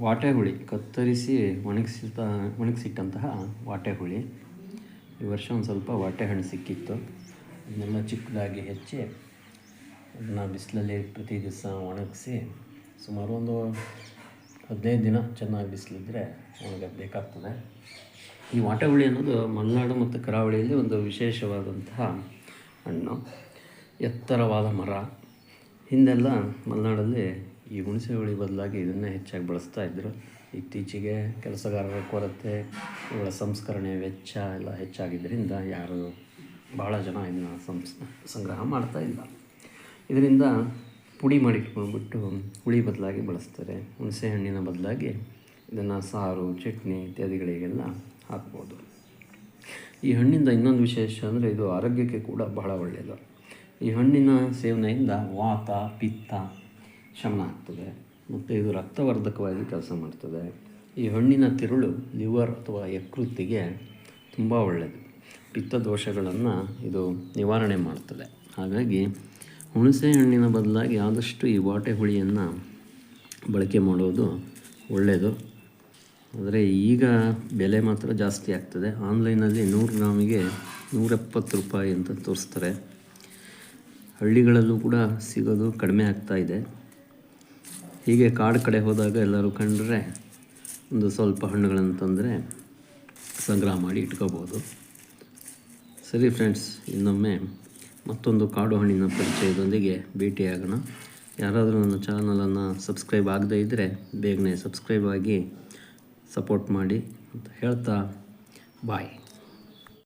ವಾಟೆ ಹುಳಿ ಕತ್ತರಿಸಿ ಒಣಗಿಸಿದ, ಒಣಗಿಸಿಟ್ಟಂತಹ ವಾಟೆ ಹುಳಿ ಈ ವರ್ಷ ಒಂದು ಸ್ವಲ್ಪ ವಾಟೆ ಹಣ್ಣು ಸಿಕ್ಕಿತ್ತು. ಅದನ್ನೆಲ್ಲ ಚಿಕ್ಕದಾಗಿ ಹೆಚ್ಚಿ ಅದನ್ನು ಬಿಸಿಲಲ್ಲಿ ಪ್ರತಿ ದಿವಸ ಒಣಗಿಸಿ ಸುಮಾರು ಒಂದು ಹದಿನೈದು ದಿನ ಚೆನ್ನಾಗಿ ಒಣಗಬೇಕಾಗ್ತದೆ. ಬೇಕಾಗ್ತದೆ ಈ ವಾಟೆ ಹುಳಿ ಅನ್ನೋದು ಮಲೆನಾಡು ಮತ್ತು ಕರಾವಳಿಯಲ್ಲಿ ಒಂದು ವಿಶೇಷವಾದಂತಹ ಹಣ್ಣು. ಎತ್ತರವಾದ ಮರ. ಹಿಂದೆಲ್ಲ ಮಲೆನಾಡಲ್ಲಿ ಈ ಹುಣಸೆ ಹುಳಿ ಬದಲಾಗಿ ಇದನ್ನೇ ಹೆಚ್ಚಾಗಿ ಬಳಸ್ತಾ ಇದ್ದರು ಇತ್ತೀಚೆಗೆ ಕೆಲಸಗಾರರ ಕೊರತೆ ಇವುಗಳ ಸಂಸ್ಕರಣೆ ವೆಚ್ಚ ಎಲ್ಲ ಹೆಚ್ಚಾಗಿದ್ದರಿಂದ ಯಾರು ಭಾಳ ಜನ ಇದನ್ನು ಸಂಸ್, ಸಂಗ್ರಹ ಮಾಡ್ತಾ ಇಲ್ಲ. ಇದರಿಂದ ಪುಡಿ ಮಾಡಿಟ್ಕೊಂಡ್ಬಿಟ್ಟು ಹುಳಿ ಬದಲಾಗಿ ಬಳಸ್ತಾರೆ. ಹುಣಸೆ ಹಣ್ಣಿನ ಬದಲಾಗಿ ಇದನ್ನು ಸಾರು, ಚಟ್ನಿ ಇತ್ಯಾದಿಗಳಿಗೆಲ್ಲ ಹಾಕ್ಬೋದು. ಈ ಹಣ್ಣಿಂದ ಇನ್ನೊಂದು ವಿಶೇಷ ಅಂದರೆ ಇದು ಆರೋಗ್ಯಕ್ಕೆ ಕೂಡ ಬಹಳ ಒಳ್ಳೆಯದು ಈ ಹಣ್ಣಿನ ಸೇವನೆಯಿಂದ ವಾತ, ಪಿತ್ತ ಶಮನ ಆಗ್ತದೆ ಮತ್ತು ಇದು ರಕ್ತವರ್ಧಕವಾಗಿ ಕೆಲಸ ಮಾಡ್ತದೆ. ಈ ಹಣ್ಣಿನ ತಿರುಳು ಲಿವರ್ ಅಥವಾ ಯಕೃತ್ತಿಗೆ ತುಂಬ ಒಳ್ಳೆಯದು ಪಿತ್ತ ದೋಷಗಳನ್ನು ಇದು ನಿವಾರಣೆ ಮಾಡ್ತದೆ. ಹಾಗಾಗಿ ಹುಣಸೆ ಹಣ್ಣಿನ ಬದಲಾಗಿ ಆದಷ್ಟು ಈ ವಾಟೆ ಹುಳಿಯನ್ನು ಬಳಕೆ ಮಾಡೋದು ಒಳ್ಳೆಯದು ಆದರೆ ಈಗ ಬೆಲೆ ಮಾತ್ರ ಜಾಸ್ತಿ ಆಗ್ತದೆ. ಆನ್ಲೈನಲ್ಲಿ ನೂರು ಗ್ರಾಮಿಗೆ ನೂರೆಪ್ಪತ್ತು ರೂಪಾಯಿ ಅಂತ ತೋರಿಸ್ತಾರೆ. ಹಳ್ಳಿಗಳಲ್ಲೂ ಕೂಡ ಸಿಗೋದು ಕಡಿಮೆ ಆಗ್ತಾ ಇದೆ. ಹೀಗೆ ಕಾಡು ಕಡೆ ಹೋದಾಗ ಎಲ್ಲರೂ ಕಂಡ್ರೆ ಒಂದು ಸ್ವಲ್ಪ ಹಣ್ಣುಗಳನ್ನು ತಂದರೆ ಸಂಗ್ರಹ ಮಾಡಿ ಇಟ್ಕೋಬೋದು. ಸರಿ ಫ್ರೆಂಡ್ಸ್ ಇನ್ನೊಮ್ಮೆ ಮತ್ತೊಂದು ಕಾಡು ಹಣ್ಣಿನ ಪರಿಚಯದೊಂದಿಗೆ ಭೇಟಿಯಾಗೋಣ. ಯಾರಾದರೂ ನನ್ನ ಚಾನಲನ್ನು ಸಬ್ಸ್ಕ್ರೈಬ್ ಆಗದೇ ಇದ್ದರೆ ಬೇಗನೆ ಸಬ್ಸ್ಕ್ರೈಬ್ ಆಗಿ ಸಪೋರ್ಟ್ ಮಾಡಿ ಅಂತ ಹೇಳ್ತಾ ಬಾಯ್